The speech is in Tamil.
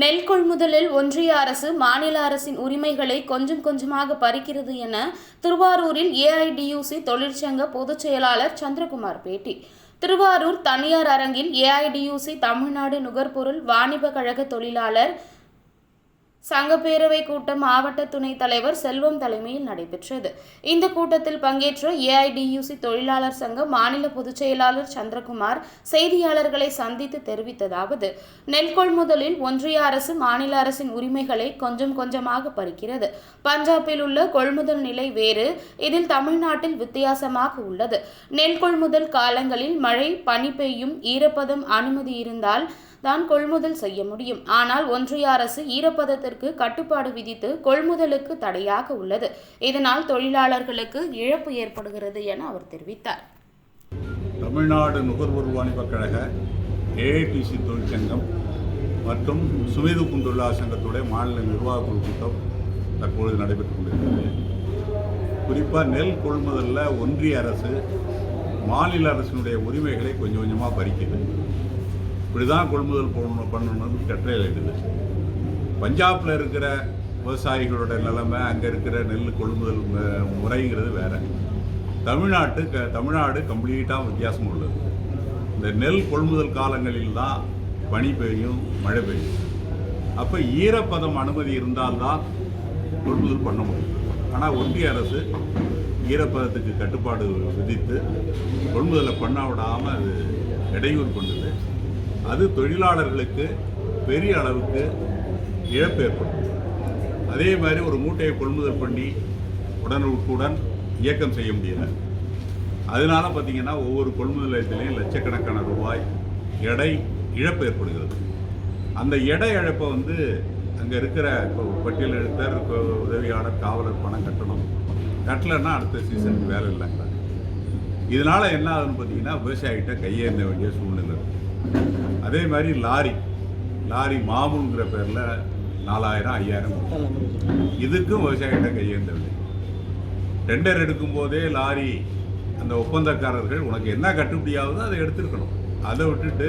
நெல் கொள்முதலில் ஒன்றிய அரசு மாநில அரசின் உரிமைகளை கொஞ்சம் கொஞ்சமாக பறிக்கிறது என திருவாரூரில் ஏஐடியூசி தொழிற்சங்க பொதுச் செயலாளர் சந்திரகுமார் பேட்டி. திருவாரூர் தனியார் அரங்கில் ஏஐடியூசி தமிழ்நாடு நுகர்பொருள் வாணிப கழக தொழிலாளர் சங்கப்பேரவை கூட்டம் மாவட்ட துணைத் தலைவர் செல்வம் தலைமையில் நடைபெற்றது. இந்த கூட்டத்தில் பங்கேற்ற ஏஐடியூசி தொழிலாளர் சங்க மாநில பொதுச் செயலாளர் சந்திரகுமார் செய்தியாளர்களை சந்தித்து தெரிவித்ததாவது நெல் கொள்முதலில் ஒன்றிய அரசு மாநில அரசின் உரிமைகளை கொஞ்சம் கொஞ்சமாக பறிக்கிறது. பஞ்சாபில் உள்ள கொள்முதல் நிலை வேறு இதில் தமிழ்நாட்டில் வித்தியாசமாக உள்ளது. நெல் கொள்முதல் காலங்களில் மழை பனி பெய்யும் ஈரப்பதம் அனுமதி இருந்தால் தான் கொள்முதல் செய்ய முடியும். ஆனால் ஒன்றிய அரசு ஈரப்பதத்திற்கு கட்டுப்பாடு விதித்து கொள்முதலுக்கு தடையாக உள்ளது. இதனால் தொழிலாளர்களுக்கு இழப்பு ஏற்படுகிறது என அவர் தெரிவித்தார். தமிழ்நாடு நுகர்வோர் வாணிபக் கழக ஏஐடிசி தொழிற்சங்கம் மற்றும் சுவேது தொழிலாளர் சங்கத்துடைய மாநில நிர்வாக குழு கூட்டம் தற்பொழுது நடைபெற்றுக் கொண்டிருக்கிறது. குறிப்பாக நெல் கொள்முதலில் ஒன்றிய அரசு மாநில அரசினுடைய உரிமைகளை கொஞ்சம் கொஞ்சமாக பறிக்குது. இப்படி தான் கொள்முதல் பண்ணணும் பண்ணணும்னு கட்டளையில் இருக்குது. பஞ்சாபில் இருக்கிற விவசாயிகளோட நிலைமை அங்கே இருக்கிற நெல் கொள்முதல் முறைங்கிறது வேற. தமிழ்நாட்டு க தமிழ்நாடு கம்ப்ளீட்டாக வித்தியாசம் உள்ளது. இந்த நெல் கொள்முதல் காலங்களில் தான் பனி பெய்யும் மழை பெய்யும். அப்போ ஈரப்பதம் அனுமதி இருந்தால்தான் கொள்முதல் பண்ண முடியும். ஆனால் ஒன்றிய அரசு ஈரப்பதத்துக்கு கட்டுப்பாடு விதித்து கொள்முதலை பண்ண விடாமல் அது இடையூறு பண்ணுது அது தொழிலாளர்களுக்கு பெரிய அளவுக்கு இழப்பு ஏற்படும் அதே மாதிரி ஒரு மூட்டையை கொள்முதல் பண்ணி உடனுக்குடன் இயக்கம் செய்ய முடியல. அதனால பார்த்தீங்கன்னா ஒவ்வொரு கொள்முதல் நிலையத்திலையும் லட்சக்கணக்கான ரூபாய் எடை இழப்பு ஏற்படுகிறது அந்த எடை இழப்பை வந்து அங்கே இருக்கிற பட்டியல் எழுத்தர் உதவியாளர் காவலர் பணம் கட்டணும். கட்டலைன்னா அடுத்த சீசனுக்கு வேலை இல்லைங்கிறாங்க இதனால் என்ன ஆகுதுன்னு பார்த்தீங்கன்னா விவசாயிகிட்ட கையேந்த வேண்டிய சூழ்நிலை அதே மாதிரி லாரி. லாரி மாமுங்கிற பேரில் நாலாயிரம் ஐயாயிரம். இதுக்கும் விவசாயிகிட்ட கையேந்த வேண்டிய டெண்டர் எடுக்கும்போதே லாரி அந்த ஒப்பந்தக்காரர்கள் உனக்கு என்ன கட்டுப்படியாகுதோ அதை எடுத்துருக்கணும். அதை விட்டுட்டு